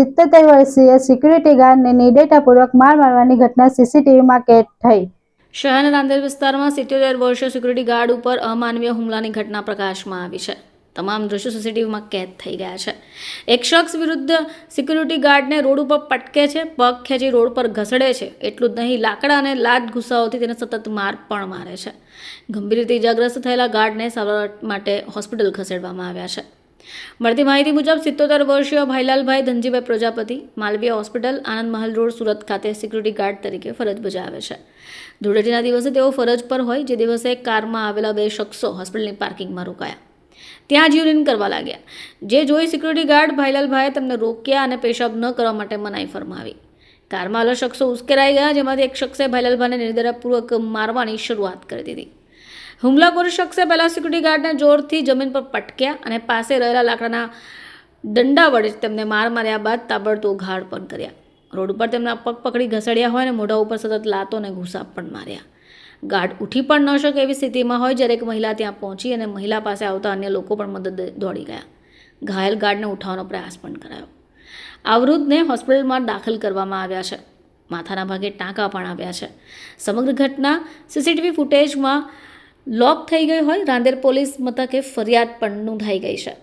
સિત્તોતેર વર્ષીય સિક્યુરિટી ગાર્ડને નિર્દયતાપૂર્વક માર મારવાની ઘટના સીસીટીવીમાં કેદ થઈ. શહેરના નાંદેડ વિસ્તારમાં સિત્યોતેર વર્ષીય સિક્યુરિટી ગાર્ડ ઉપર અમાનવીય હુમલાની ઘટના પ્રકાશમાં આવી છે. તમામ દ્રશ્યો સીસીટીવીમાં કેદ થઈ ગયા છે. એક શખ્સ વિરુદ્ધ સિક્યુરિટી ગાર્ડને રોડ ઉપર પટકે છે, પગ ખેંચી રોડ પર ઘસડે છે. એટલું જ નહીં, લાકડા અને લાત ગુસ્સાઓથી તેને સતત માર પણ મારે છે. ગંભીર રીતે ઇજાગ્રસ્ત થયેલા ગાર્ડને સારવાર માટે હોસ્પિટલ ખસેડવામાં આવ્યા છે. મળતી માહિતી મુજબ સિત્તોતેર વર્ષીય ભાઈલાલભાઈ ધનજીભાઈ પ્રજાપતિ માલવીય હોસ્પિટલ, આનંદ મહલ રોડ, સુરત ખાતે સિક્યુરિટી ગાર્ડ તરીકે ફરજ બજાવે છે. ધૂળેટીના દિવસે તેઓ ફરજ પર હોય, જે દિવસે કારમાં આવેલા બે શખ્સો હોસ્પિટલની પાર્કિંગમાં રોકાયા. ત્યાં જ યુરિન કરવા લાગ્યા. જે જોઈ સિક્યુરિટી ગાર્ડ ભાઈલાલભાઈએ તેમને રોક્યા અને પેશાબ ન કરવા માટે મનાઈ ફરમાવી. કારમાં આવેલા શખ્સો ઉશ્કેરાઈ ગયા, જેમાંથી એક શખ્સે ભાઈલાલભાઈને નિર્દરાપૂર્વક મારવાની શરૂઆત કરી દીધી. હુમલાખોર શખ્સે પહેલાં સિક્યુરિટી ગાર્ડને જોરથી જમીન પર પટક્યા અને પાસે રહેલા લાકડાના દંડા વડે તેમને માર માર્યા બાદ તાબડતોબ ઘાડ પણ કર્યા. રોડ ઉપર તેમના પગ પકડી ઘસડ્યા હોય અને મોઢા ઉપર સતત લાતો અને ઘૂસા પણ માર્યા. ગાર્ડ ઉઠી પણ ન શકે એવી સ્થિતિમાં હોય જ્યારે એક મહિલા ત્યાં પહોંચી અને મહિલા પાસે આવતા અન્ય લોકો પણ મદદ દોડી ગયા. ઘાયલ ગાર્ડને ઉઠાવવાનો પ્રયાસ પણ કરાયો. આવૃદ્ધને હોસ્પિટલમાં દાખલ કરવામાં આવ્યા છે. માથાના ભાગે ટાંકા પણ આવ્યા છે. સમગ્ર ઘટના સીસીટીવી ફૂટેજમાં લોક થઈ ગઈ હોય, રાંદેર પોલીસ મથકે ફરિયાદ પણ નોંધાઈ ગઈ છે.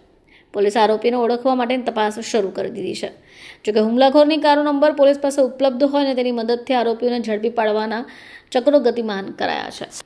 પોલીસ આરોપીને ઓળખવા માટેની તપાસ શરૂ કરી દીધી છે. જોકે હુમલાખોરની કારો નંબર પોલીસ પાસે ઉપલબ્ધ હોય અને તેની મદદથી આરોપીઓને ઝડપી પાડવાના ચક્રો ગતિમાન કરાયા છે.